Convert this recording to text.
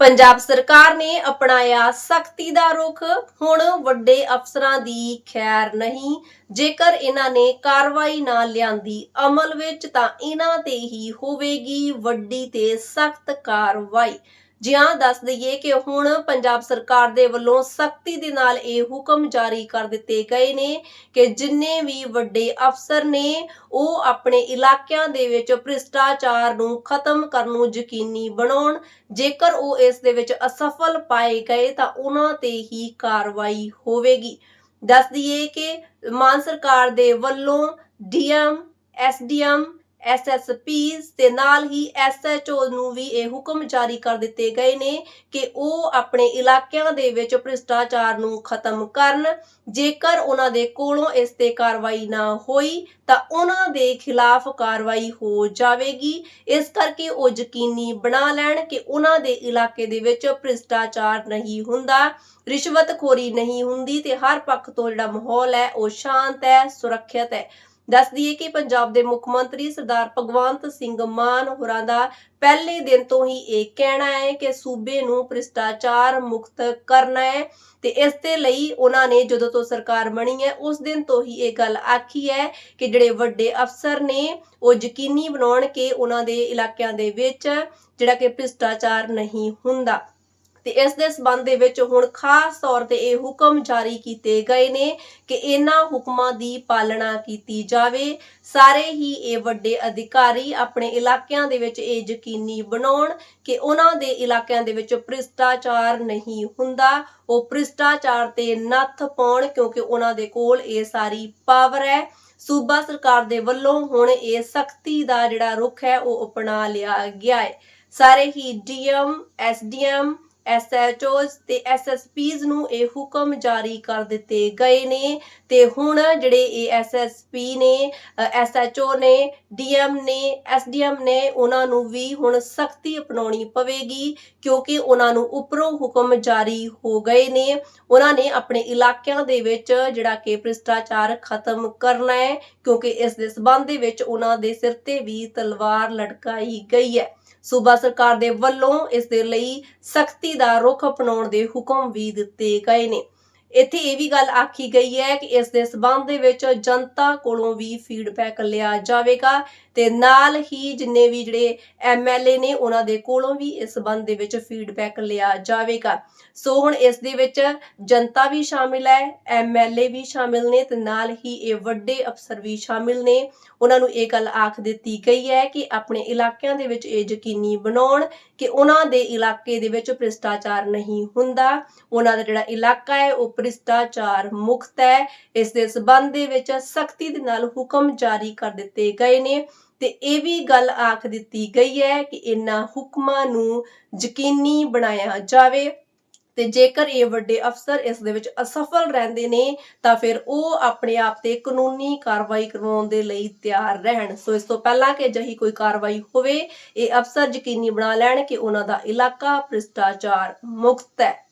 ਪੰਜਾਬ ਸਰਕਾਰ ਨੇ ਅਪਣਾਇਆ ਸਖਤੀ ਦਾ ਰੁਖ। ਹੁਣ ਵੱਡੇ ਅਫਸਰਾਂ ਦੀ ਖੈਰ ਨਹੀਂ। ਜੇਕਰ ਇਹਨਾਂ ਨੇ ਕਾਰਵਾਈ ਨਾ ਲਿਆਂਦੀ ਅਮਲ ਵਿੱਚ ਤਾਂ ਇਹਨਾਂ ਤੇ ਹੀ ਹੋਵੇਗੀ ਵੱਡੀ ਤੇ ਸਖਤ ਕਾਰਵਾਈ। ਜਿਹਾਂ ਦੱਸ ਦਈਏ ਕਿ ਹੁਣ ਪੰਜਾਬ ਸਰਕਾਰ ਦੇ ਵੱਲੋਂ ਸਖਤੀ ਦੇ ਨਾਲ ਇਹ ਹੁਕਮ ਜਾਰੀ ਕਰ ਦਿੱਤੇ ਗਏ ਨੇ ਕਿ ਜਿੰਨੇ ਵੀ ਵੱਡੇ ਅਫਸਰ ਨੇ, ਉਹ ਆਪਣੇ ਇਲਾਕਿਆਂ ਦੇ ਵਿੱਚ ਭ੍ਰਿਸ਼ਟਾਚਾਰ ਨੂੰ ਖਤਮ ਕਰਨ ਨੂੰ ਯਕੀਨੀ ਬਣਾਉਣ। ਜੇਕਰ ਉਹ ਇਸ ਦੇ ਵਿੱਚ ਅਸਫਲ ਪਾਏ ਗਏ ਤਾਂ ਉਹਨਾਂ ਤੇ ਹੀ ਕਾਰਵਾਈ ਹੋਵੇਗੀ। ਦੱਸ ਦਈਏ ਕਿ ਮਾਨ ਸਰਕਾਰ ਦੇ ਵੱਲੋਂ ਡੀਐਮ, ਐਸਡੀਐਮ ਐਸਐਸਪੀਸ ਤੇ ਨਾਲ ਹੀ ਐਸਐਚਓ ਨੂੰ ਵੀ ਇਹ ਹੁਕਮ ਜਾਰੀ ਕਰ ਦਿੱਤੇ ਗਏ ਨੇ ਕਿ ਉਹ ਆਪਣੇ ਇਲਾਕਿਆਂ ਦੇ ਵਿੱਚ ਭ੍ਰਿਸ਼ਟਾਚਾਰ ਨੂੰ ਖਤਮ ਕਰਨ। ਜੇਕਰ ਉਹਨਾਂ ਦੇ ਕੋਲੋਂ ਇਸ ਤੇ ਕਾਰਵਾਈ ਨਾ ਹੋਈ, ਤਾਂ ਉਹਨਾਂ ਦੇ ਖਿਲਾਫ ਕਾਰਵਾਈ ਹੋ ਜਾਵੇਗੀ। ਇਸ ਕਰਕੇ ਉਹ ਯਕੀਨੀ ਬਣਾ ਲੈਣ ਕਿ ਉਹਨਾਂ ਦੇ ਇਲਾਕੇ ਦੇ ਵਿੱਚ ਭ੍ਰਿਸ਼ਟਾਚਾਰ ਨਹੀਂ ਹੁੰਦਾ, ਰਿਸ਼ਵਤਖੋਰੀ ਨਹੀਂ ਹੁੰਦੀ ਤੇ ਹਰ ਪੱਖ ਤੋਂ ਜਿਹੜਾ ਮਾਹੌਲ ਹੈ, ਉਹ ਸ਼ਾਂਤ ਹੈ, ਸੁਰੱਖਿਅਤ ਹੈ। ਦੱਸ ਦਈਏ ਕਿ ਪੰਜਾਬ ਦੇ ਮੁੱਖ ਮੰਤਰੀ ਸਰਦਾਰ ਭਗਵੰਤ ਸਿੰਘ ਮਾਨ ਹੋਰਾਂ ਦਾ ਪਹਿਲੇ ਦਿਨ ਤੋਂ ਹੀ ਇਹ ਕਹਿਣਾ ਹੈ ਕਿ ਸੂਬੇ ਨੂੰ ਭ੍ਰਿਸ਼ਟਾਚਾਰ ਮੁਕਤ ਕਰਨਾ ਹੈ ਤੇ ਇਸ ਦੇ ਲਈ ਉਹਨਾਂ ਨੇ ਜਦੋਂ ਤੋਂ ਸਰਕਾਰ ਬਣੀ ਹੈ, ਉਸ ਦਿਨ ਤੋਂ ਹੀ ਇਹ ਗੱਲ ਆਖੀ ਹੈ ਕਿ ਜਿਹੜੇ ਵੱਡੇ ਅਫਸਰ ਨੇ, ਉਹ ਯਕੀਨੀ ਬਣਾਉਣ ਕਿ ਉਹਨਾਂ ਦੇ ਇਲਾਕਿਆਂ ਦੇ ਵਿੱਚ ਜਿਹੜਾ ਕਿ ਭ੍ਰਿਸ਼ਟਾਚਾਰ ਨਹੀਂ ਹੁੰਦਾ। ਤੇ ਇਸ ਦੇ ਸਬੰਧ ਦੇ ਵਿੱਚ ਹੁਣ ਖਾਸ ਤੌਰ ਤੇ ਇਹ ਹੁਕਮ ਜਾਰੀ ਕੀਤੇ ਗਏ ਨੇ ਕਿ ਇਹਨਾਂ ਹੁਕਮਾਂ ਦੀ ਪਾਲਣਾ ਕੀਤੀ ਜਾਵੇ। ਸਾਰੇ ਹੀ ਇਹ ਵੱਡੇ ਅਧਿਕਾਰੀ ਆਪਣੇ ਇਲਾਕਿਆਂ ਦੇ ਵਿੱਚ ਇਹ ਯਕੀਨੀ ਬਣਾਉਣ ਕਿ ਉਹਨਾਂ ਦੇ ਇਲਾਕਿਆਂ ਦੇ ਵਿੱਚ ਭ੍ਰਿਸ਼ਟਾਚਾਰ ਨਹੀਂ ਹੁੰਦਾ। ਉਹ ਭ੍ਰਿਸ਼ਟਾਚਾਰ ਤੇ ਨੱਥ ਪਾਉਣ ਕਿਉਂਕਿ ਉਹਨਾਂ ਦੇ ਕੋਲ ਇਹ ਸਾਰੀ ਪਾਵਰ ਹੈ। ਸੂਬਾ ਸਰਕਾਰ ਦੇ ਵੱਲੋਂ ਹੁਣ ਇਹ ਸਖਤੀ ਦਾ ਜਿਹੜਾ ਰੁਖ ਹੈ ਉਹ ਅਪਣਾ ਲਿਆ ਗਿਆ ਹੈ। ਸਾਰੇ ਹੀ ਡੀਐਮ ਐਸਡੀਐਮ ਐਸਐਚਓਸ ਤੇ ਐਸਐਸਪੀਜ਼ ਨੂੰ ਇਹ ਹੁਕਮ ਜਾਰੀ ਕਰ ਦਿੱਤੇ ਗਏ ਨੇ ਤੇ ਹੁਣ ਜਿਹੜੇ ਇਹ ਐਸਐਸਪੀ ਨੇ ਐਸਐਚਓ ਨੇ, ਡੀਐਮ ਨੇ, ਐਸਡੀਐਮ ਨੇ, ਉਹਨਾਂ ਨੂੰ ਵੀ ਹੁਣ ਸਖਤੀ ਅਪਣਾਉਣੀ ਪਵੇਗੀ ਕਿਉਂਕਿ ਉਹਨਾਂ ਨੂੰ ਉੱਪਰੋਂ ਹੁਕਮ ਜਾਰੀ ਹੋ ਗਏ ਨੇ। ਉਹਨਾਂ ਨੇ ਆਪਣੇ ਇਲਾਕਿਆਂ ਦੇ ਵਿੱਚ ਜਿਹੜਾ ਕਿ ਭ੍ਰਿਸ਼ਟਾਚਾਰ ਖਤਮ ਕਰਨਾ ਹੈ ਕਿਉਂਕਿ ਇਸ ਦੇ ਸਬੰਧ ਦੇ ਵਿੱਚ ਉਹਨਾਂ ਦੇ ਸਿਰ ਤੇ ਵੀ ਤਲਵਾਰ ਲਟਕਾਈ ਗਈ ਹੈ। ਸੂਬਾ ਸਰਕਾਰ ਦੇ ਵੱਲੋਂ ਇਸ ਦੇ ਲਈ ਸਖਤੀ ਦਾ ਰੁਖ ਅਪਣਾਉਣ ਦੇ ਹੁਕਮ ਵੀ ਦਿੱਤੇ ਗਏ ਨੇ। ਇੱਥੇ ਇਹ ਵੀ ਗੱਲ ਆਖੀ ਗਈ ਹੈ ਕਿ ਇਸ ਦੇ ਸਬੰਧ ਦੇ ਵਿੱਚ ਜਨਤਾ ਕੋਲੋਂ ਵੀ ਫੀਡਬੈਕ ਲਿਆ ਜਾਵੇਗਾ ਤੇ ਨਾਲ ਹੀ ਜਿੰਨੇ ਵੀ ਜਿਹੜੇ ਐਮਐਲਏ ਨੇ ਉਹਨਾਂ ਦੇ ਕੋਲੋਂ ਵੀ ਇਸ ਸਬੰਧ ਦੇ ਵਿੱਚ ਫੀਡਬੈਕ ਲਿਆ ਜਾਵੇਗਾ। ਸੋ ਹੁਣ ਇਸ ਦੇ ਵਿੱਚ ਜਨਤਾ ਵੀ ਸ਼ਾਮਿਲ ਹੈ ਐਮਐਲਏ ਵੀ ਸ਼ਾਮਿਲ ਨੇ ਤੇ ਨਾਲ ਹੀ ਇਹ ਵੱਡੇ ਅਫਸਰ ਵੀ ਸ਼ਾਮਿਲ ਨੇ। ਉਹਨਾਂ ਨੂੰ ਇਹ ਗੱਲ ਆਖ ਦਿੱਤੀ ਗਈ ਹੈ ਕਿ ਆਪਣੇ ਇਲਾਕਿਆਂ ਦੇ ਵਿੱਚ ਇਹ ਯਕੀਨੀ ਬਣਾਉਣ ਕਿ ਉਹਨਾਂ ਦੇ ਇਲਾਕੇ ਦੇ ਵਿੱਚ ਭ੍ਰਿਸ਼ਟਾਚਾਰ ਨਹੀਂ ਹੁੰਦਾ। ਉਹਨਾਂ ਦਾ ਜਿਹੜਾ ਇਲਾਕਾ ਹੈ, ਉਹ ਭ੍ਰਿਸ਼ਟਾਚਾਰ ਮੁਕਤ ਹੈ। ਇਸ ਦੇ ਸਬੰਧ ਦੇ ਵਿੱਚ ਸਖਤੀ ਦੇ ਨਾਲ ਹੁਕਮ ਜਾਰੀ ਕਰ ਦਿੱਤੇ ਗਏ ਨੇ ਤੇ ਇਹ ਵੀ ਗੱਲ ਆਖ ਦਿੱਤੀ ਗਈ ਹੈ ਕਿ ਇਹਨਾਂ ਹੁਕਮਾਂ ਨੂੰ ਯਕੀਨੀ ਬਣਾਇਆ ਜਾਵੇ ਤੇ ਜੇਕਰ ਇਹ ਵੱਡੇ ਅਫਸਰ ਇਸ ਦੇ ਵਿੱਚ ਅਸਫਲ ਰਹਿੰਦੇ ਨੇ, ਤਾਂ ਫਿਰ ਉਹ ਆਪਣੇ ਆਪ ਤੇ ਕਾਨੂੰਨੀ ਕਾਰਵਾਈ ਕਰਵਾਉਣ ਦੇ ਲਈ ਤਿਆਰ ਰਹਿਣ। ਸੋ ਇਸ ਤੋਂ ਪਹਿਲਾਂ ਕਿ ਅਜਿਹੀ ਕੋਈ ਕਾਰਵਾਈ ਹੋਵੇ, ਇਹ ਅਫਸਰ ਯਕੀਨੀ ਬਣਾ ਲੈਣ ਕਿ ਉਹਨਾਂ ਦਾ ਇਲਾਕਾ ਭ੍ਰਿਸ਼ਟਾਚਾਰ ਮੁਕਤ ਹੈ।